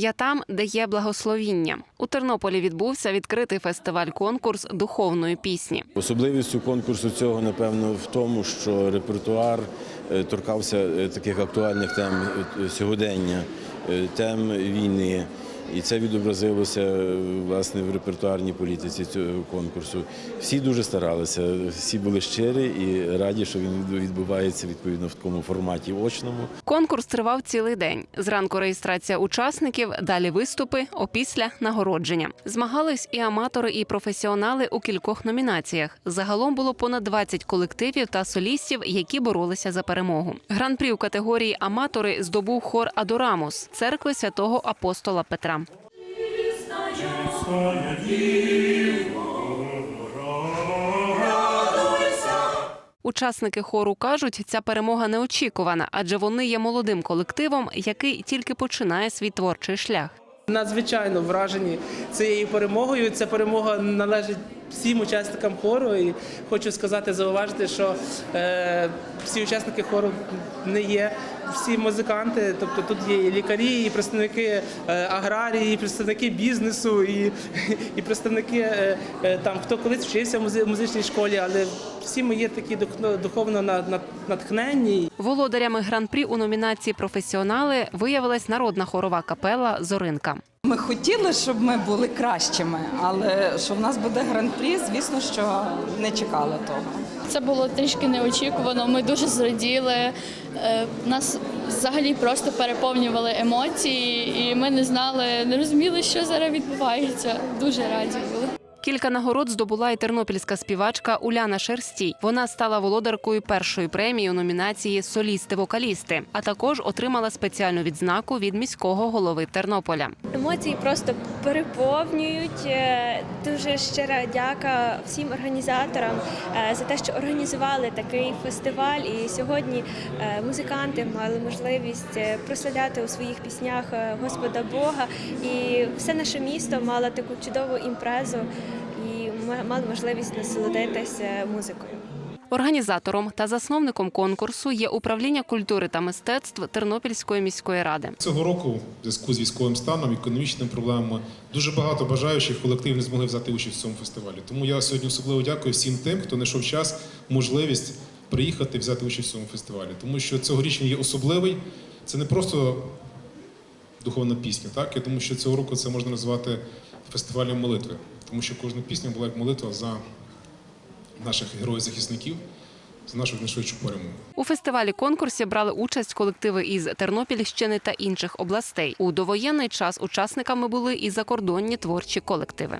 Я там, де є благословіння. У Тернополі відбувся відкритий фестиваль-конкурс духовної пісні. Особливістю конкурсу цього, напевно, в тому, що репертуар е, торкався е, таких актуальних тем е, сьогодення, тем війни. І це відобразилося власне в репертуарній політиці цього конкурсу. Всі дуже старалися, всі були щирі і раді, що він відбувається відповідно в такому форматі очному. Конкурс тривав цілий день. Зранку реєстрація учасників, далі виступи, опісля нагородження. Змагались і аматори, і професіонали у кількох номінаціях. Загалом було понад 20 колективів та солістів, які боролися за перемогу. Гран-прі у категорії аматори здобув хор Адорамус церкви святого апостола Петра. Учасники хору кажуть, ця перемога неочікувана, адже вони є молодим колективом, який тільки починає свій творчий шлях. Надзвичайно вражені цією перемогою. Ця перемога належить всім учасникам хору. І хочу сказати, зауважити, що е, всі учасники хору не є всі музиканти. Тобто тут є і лікарі, і представники е, аграрії, і представники бізнесу, і, і представники е, е, там, хто колись вчився в музи- музичній школі, але всі ми є такі дух- духовно на- на- натхненні. Володарями гран-прі у номінації професіонали виявилась народна хорова капела Зоринка. Ми хотіли, щоб ми були кращими, але що в нас буде гран-прі, звісно, що не чекали того. Це було трішки неочікувано. Ми дуже зраділи. Нас взагалі просто переповнювали емоції, і ми не знали, не розуміли, що зараз відбувається. Дуже раді були. Кілька нагород здобула і тернопільська співачка Уляна Шерстій. Вона стала володаркою першої премії у номінації Солісти-вокалісти, а також отримала спеціальну відзнаку від міського голови Тернополя. Емоції просто переповнюють. Е, Дуже щира дяка всім організаторам е, за те, що організували такий фестиваль. І сьогодні е, музиканти мали можливість прославляти у своїх піснях Господа Бога. І все наше місто мало таку чудову імпрезу мали можливість насолодитися музикою. Організатором та засновником конкурсу є управління культури та мистецтв Тернопільської міської ради. Цього року, в зв'язку з військовим станом, економічними проблемами, дуже багато бажаючих колективів не змогли взяти участь в цьому фестивалі. Тому я сьогодні особливо дякую всім тим, хто знайшов час, можливість приїхати взяти участь в цьому фестивалі. Тому що цьогоріч він є особливий. Це не просто духовна пісня. Так? Я думаю, що цього року це можна назвати фестивалем молитви, тому що кожна пісня була як молитва за наших героїв-захисників, за нашу найшвидшу перемогу. У фестивалі конкурсі брали участь колективи із Тернопільщини та інших областей. У довоєнний час учасниками були і закордонні творчі колективи.